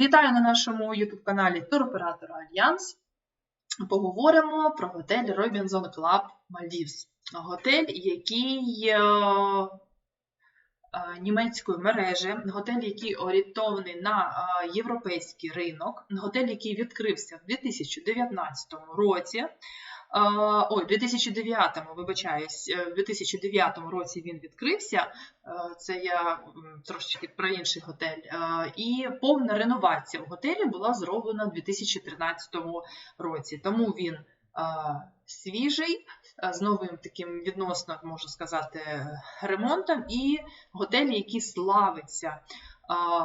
Вітаю на нашому YouTube-каналі Туроператора Альянс. Поговоримо про готель Robinson Club Maldives. Готель, який е, німецької мережі, готель, який орієнтований на е, європейський ринок, готель, який відкрився в 2019 році. Ой, 2009-му, вибачаюсь, в 2009 році він відкрився. Це я трошечки про інший готель. І повна реновація в готелі була зроблена в 2013 році. Тому він свіжий, з новим таким відносно, можу сказати, ремонтом, і готель, який славиться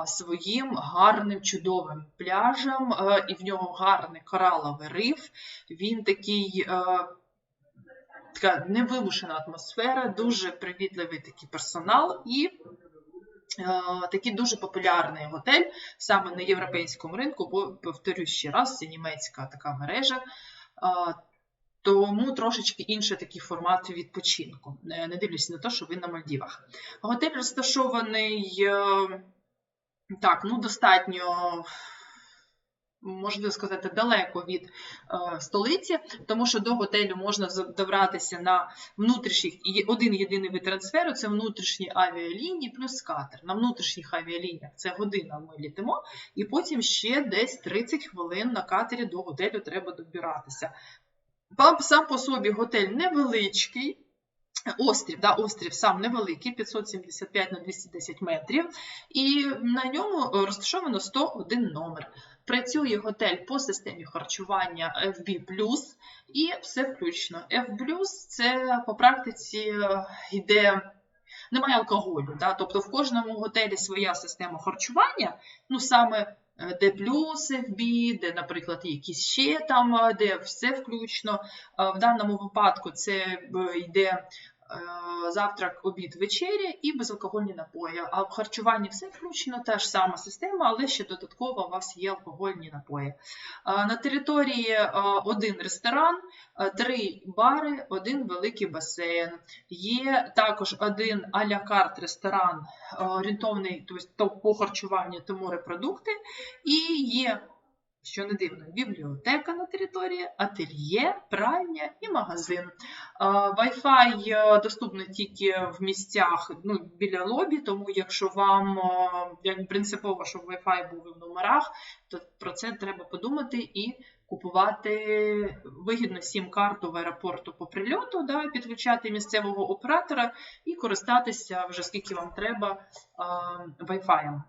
своїм гарним чудовим пляжем, і в нього гарний кораловий риф. Він такий. Така невимушена атмосфера, дуже привітливий такий персонал і е, такий дуже популярний готель саме на європейському ринку, бо, повторюсь ще раз, це німецька така мережа. Е, тому трошечки інший такий формат відпочинку. Не дивлюсь на те, що ви на Мальдівах. Готель розташований. Е, так, ну достатньо. Можна сказати, далеко від е, столиці, тому що до готелю можна добратися на внутрішніх один єдиний вид трансферу це внутрішні авіалінії плюс катер. На внутрішніх авіалініях це година ми літимо, і потім ще десь 30 хвилин на катері до готелю треба добиратися. Сам по собі готель невеличкий. Острів, да, острів сам невеликий, 575 на 210 метрів, і на ньому розташовано 101 номер. Працює готель по системі харчування FB+, і все включно. FB+, це по практиці е, йде. Немає алкоголю, да? тобто в кожному готелі своя система харчування, ну саме Е, де плюс FB, де, наприклад, якісь ще там, е, де все включно. Е, в даному випадку це йде завтрак, обід, вечеря і безалкогольні напої. А в харчуванні все включено, та ж сама система, але ще додатково у вас є алкогольні напої. На території один ресторан, три бари, один великий басейн. Є також один а-ля карт ресторан, орієнтований тобто, по харчуванню та морепродукти, і є що не дивно, бібліотека на території, ательє, пральня і магазин. Wi-Fi е, доступний тільки в місцях ну, біля лобі, тому якщо вам е, як принципово, щоб Wi-Fi був в номерах, то про це треба подумати і купувати вигідно сім-карту в аеропорту по прильоту, да, підключати місцевого оператора і користатися вже скільки вам треба Wi-Fi.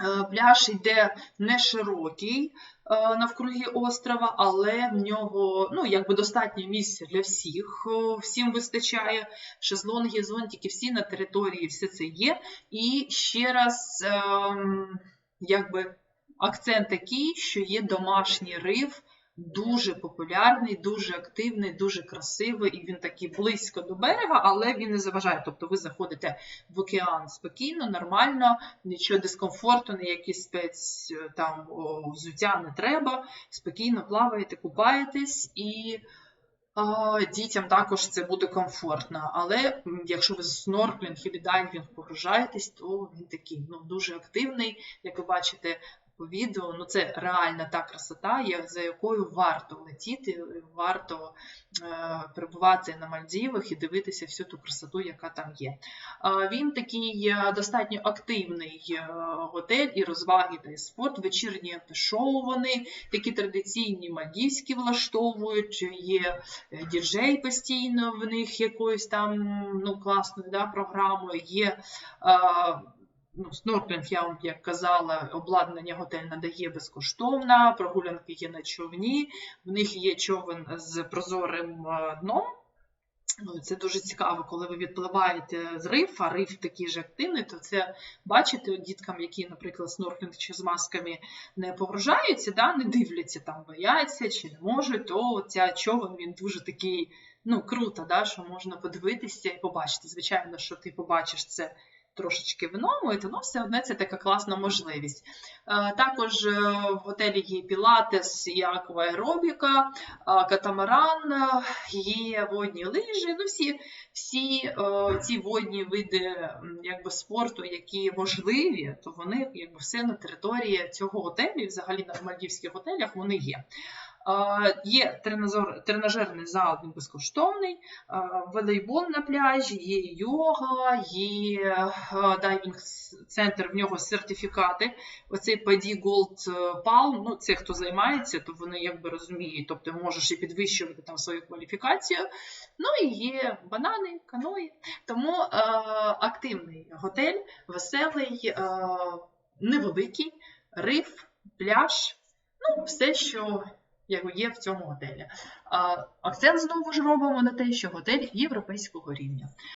Е, пляж йде не широкий е, навкруги острова, але в нього ну, якби достатньо місця для всіх, всім вистачає. Шезлонги, зонтики, всі на території, все це є. І ще раз, ем, якби акцент такий, що є домашній риф дуже популярний, дуже активний, дуже красивий, і він такий близько до берега, але він не заважає. Тобто ви заходите в океан спокійно, нормально, нічого дискомфорту, ніякі спец там взуття не треба. Спокійно плаваєте, купаєтесь і. Дітям також це буде комфортно, але якщо ви снорклінг і дайвінг погружаєтесь, то він такий ну, дуже активний. Як ви бачите, відео. Ну це реальна та красота, за якою варто летіти, варто е, перебувати на Мальдівах і дивитися всю ту красоту, яка там є. Він такий е, достатньо активний е, готель і розваги та і спорт. Вечірні шоу вони такі традиційні мальдівські влаштовують, є діджей постійно в них якоюсь там ну, класною да, програмою. є ну, снорклінг, я вам як казала, обладнання готель надає безкоштовно, прогулянки є на човні, в них є човен з прозорим е, дном. Ну, Це дуже цікаво, коли ви відпливаєте з рифа, риф такий же активний, то це бачите діткам, які, наприклад, снорклінг чи з масками не погружаються, да, не дивляться, там бояться чи не можуть, то ця човен він дуже такий ну, круто, да, що можна подивитися і побачити. Звичайно, що ти побачиш це трошечки в іному, ну все одно це така класна можливість. Е, Також е, в готелі є пілатес і акваеробіка, е, катамаран, є водні лижі. Ну, всі, всі ці водні види якби, спорту, які можливі, то вони якби, все на території цього готелю, взагалі на мальдівських готелях вони є. Є тренажер, тренажерний зал він безкоштовний, волейбол на пляжі, є йога, є е, дайвінг-центр, в нього сертифікати. Оцей PD Gold Palm, ну це хто займається, то вони якби розуміють, тобто можеш і підвищувати там свою кваліфікацію. Ну і є банани, каної. Тому е, активний готель, веселий, е, невеликий, риф, пляж, ну все, що як є в цьому готелі. Акцент знову ж робимо на те, що готель європейського рівня.